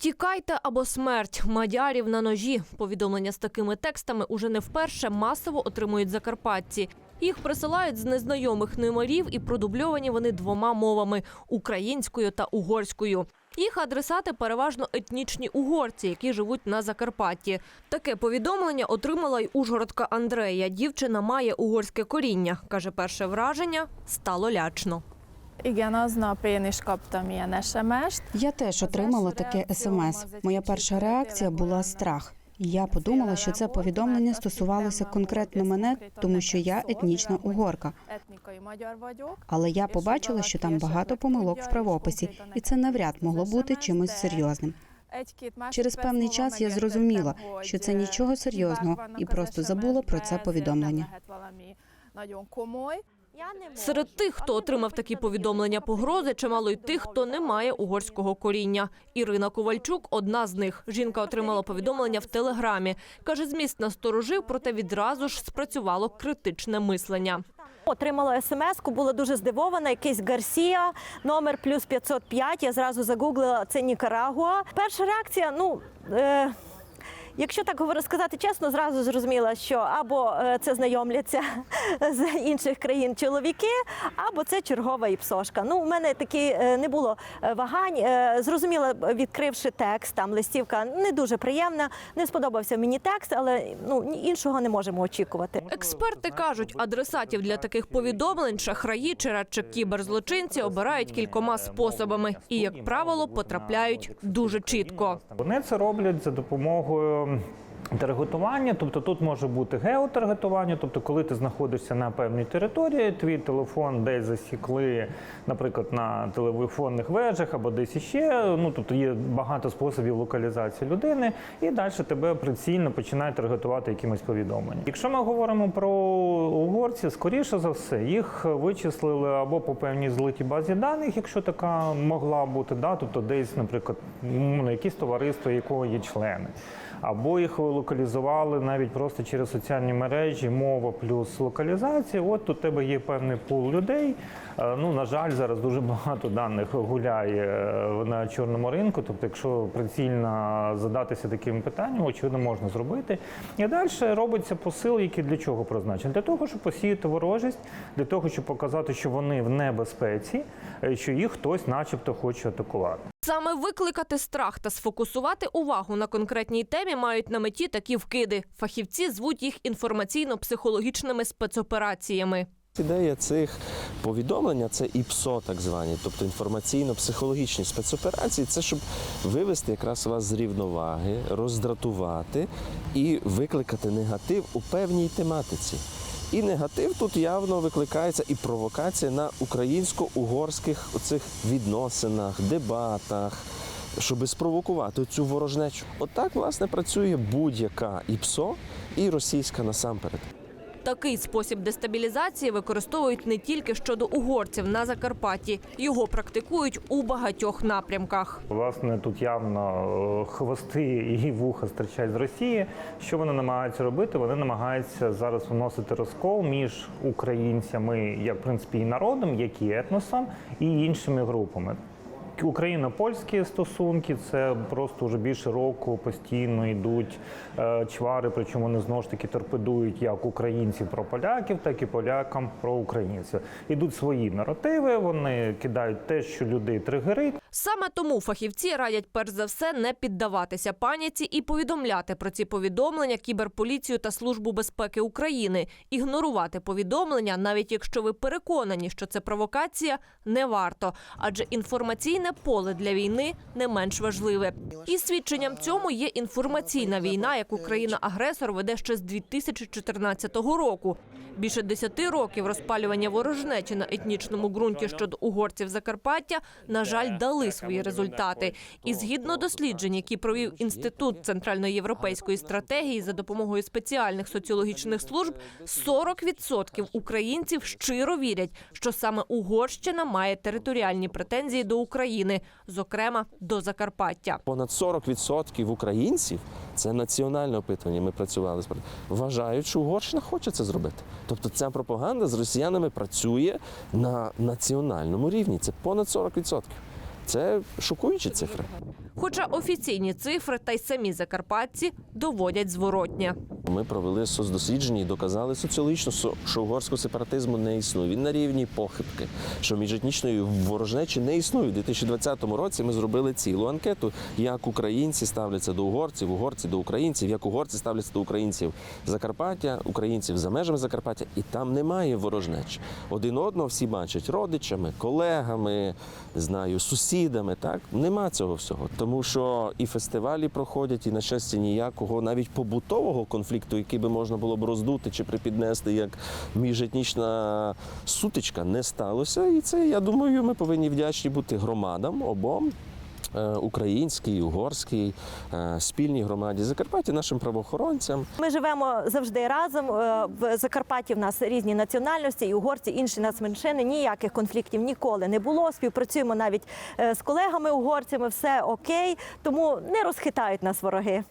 Тікайте або смерть мадярів на ножі. Повідомлення з такими текстами уже не вперше масово отримують закарпатці. Їх присилають з незнайомих номерів і продубльовані вони двома мовами українською та угорською. Їх адресати переважно етнічні угорці, які живуть на Закарпатті. Таке повідомлення отримала й ужгородка Андрея. Дівчина має угорське коріння. каже, перше враження стало лячно. Igen, aznap én is kaptam ilyen SMS-t. Я теж отримала таке смс. Моя перша реакція була страх. Я подумала, що це повідомлення стосувалося конкретно мене, тому що я етнічна угорка. Але я побачила, що там багато помилок в правописі, і це навряд могло бути чимось серйозним. Через певний час я зрозуміла, що це нічого серйозного, і просто забула про це повідомлення. Серед тих, хто отримав такі повідомлення погрози, чимало й тих, хто не має угорського коріння. Ірина Ковальчук одна з них. Жінка отримала повідомлення в телеграмі. каже, зміст насторожив, проте відразу ж спрацювало критичне мислення. Отримала смс-ку, була дуже здивована. Якийсь Гарсія, номер плюс 505. Я зразу загуглила це Нікарагуа. Перша реакція, ну. Е... Якщо так говорю сказати чесно, зразу зрозуміла, що або е, це знайомляться з інших країн чоловіки, або це чергова іпсошка. Ну, у мене такі е, не було е, вагань. Зрозуміла, відкривши текст, там листівка не дуже приємна. Не сподобався мені текст, але ну іншого не можемо очікувати. Експерти кажуть, адресатів для таких повідомлень шахраї чи радше кіберзлочинці обирають кількома способами і, як правило, потрапляють дуже чітко. Вони це роблять за допомогою. Таргетування, тобто тут може бути геотаргетування, тобто коли ти знаходишся на певній території, твій телефон десь засікли, наприклад, на телефонних вежах або десь іще. Ну тобто є багато способів локалізації людини, і далі тебе прицільно починають таргетувати якимось повідомленням. Якщо ми говоримо про угорців, скоріше за все, їх вичислили або по певній злитій базі даних, якщо така могла бути, да, тобто десь, наприклад, ну, якесь товариство, якого є члени або їх локалізували навіть просто через соціальні мережі, мова плюс локалізація. От у тебе є певний пул людей. Е, Ну, на жаль, зараз дуже багато даних гуляє е, на чорному ринку. Тобто, якщо прицільно задатися таким питанням, очевидно, можна зробити. І далі робиться посил, який для чого призначений? Для того, щоб посіяти ворожість, для того, щоб показати, що вони в небезпеці, е, що їх хтось, начебто, хоче атакувати. Саме викликати страх та сфокусувати увагу на конкретній темі мають на меті такі вкиди. Фахівці звуть їх інформаційно-психологічними спецопераціями. Ідея цих повідомлення це ІПСО, так звані, тобто інформаційно-психологічні спецоперації. Це щоб вивести якраз вас з рівноваги, роздратувати і викликати негатив у певній тематиці. І негатив тут явно викликається і провокація на українсько-угорських оцих відносинах, дебатах, щоб спровокувати цю ворожнечу. Отак, власне, працює будь-яка і ПСО, і російська насамперед. Такий спосіб дестабілізації використовують не тільки щодо угорців на Закарпатті. Його практикують у багатьох напрямках. Власне, тут явно е, хвости і вуха стирчать з Росії. Що вони намагаються робити? Вони намагаються зараз вносити розкол між українцями, як в принципі і народом, як і етносом, і іншими групами. Україно-польські стосунки це просто вже більше року постійно йдуть е, чвари, причому вони знову ж таки торпедують як українців про поляків, так і полякам про українців. Ідуть свої наративи, вони кидають те, що людей тригерить. Саме тому фахівці радять перш за все не піддаватися паніці і повідомляти про ці повідомлення кіберполіцію та службу безпеки України. Ігнорувати повідомлення, навіть якщо ви переконані, що це провокація, не варто, адже інформаційне поле для війни не менш важливе. І свідченням цьому є інформаційна війна, яку країна-агресор веде ще з 2014 року. Більше десяти років розпалювання ворожнечі на етнічному ґрунті щодо угорців Закарпаття, на жаль, дали свої результати. І згідно досліджень, які провів інститут центральноєвропейської стратегії за допомогою спеціальних соціологічних служб, 40% українців щиро вірять, що саме Угорщина має територіальні претензії до України, зокрема до Закарпаття. Понад 40% українців це національне опитування. Ми працювали з вважають, що Угорщина хоче це зробити. Тобто ця пропаганда з росіянами працює на національному рівні. Це понад 40%. Це шокуючі цифри. Хоча офіційні цифри та й самі закарпатці доводять зворотнє. Ми провели соцдослідження і доказали соціологічно, що- угорського сепаратизму не існує. Він на рівні похибки, що міжетнічної ворожнечі не існує. У 2020 році ми зробили цілу анкету, як українці ставляться до угорців, угорці до українців, як угорці ставляться до українців Закарпаття, українців за межами Закарпаття, і там немає ворожнечі. Один одного всі бачать родичами, колегами, не знаю, сусідами. Так нема цього всього, тому що і фестивалі проходять, і на щастя ніякого навіть побутового конфлікту, який би можна було б роздути чи припіднести як міжетнічна сутичка, не сталося. І це я думаю, ми повинні вдячні бути громадам обом. е, Українській, угорській, е, спільній громаді Закарпаття, нашим правоохоронцям. Ми живемо завжди разом. Е, В Закарпатті в нас різні національності, і угорці, інші нацменшини. Ніяких конфліктів ніколи не було. Співпрацюємо навіть з колегами угорцями. Все окей, тому не розхитають нас вороги.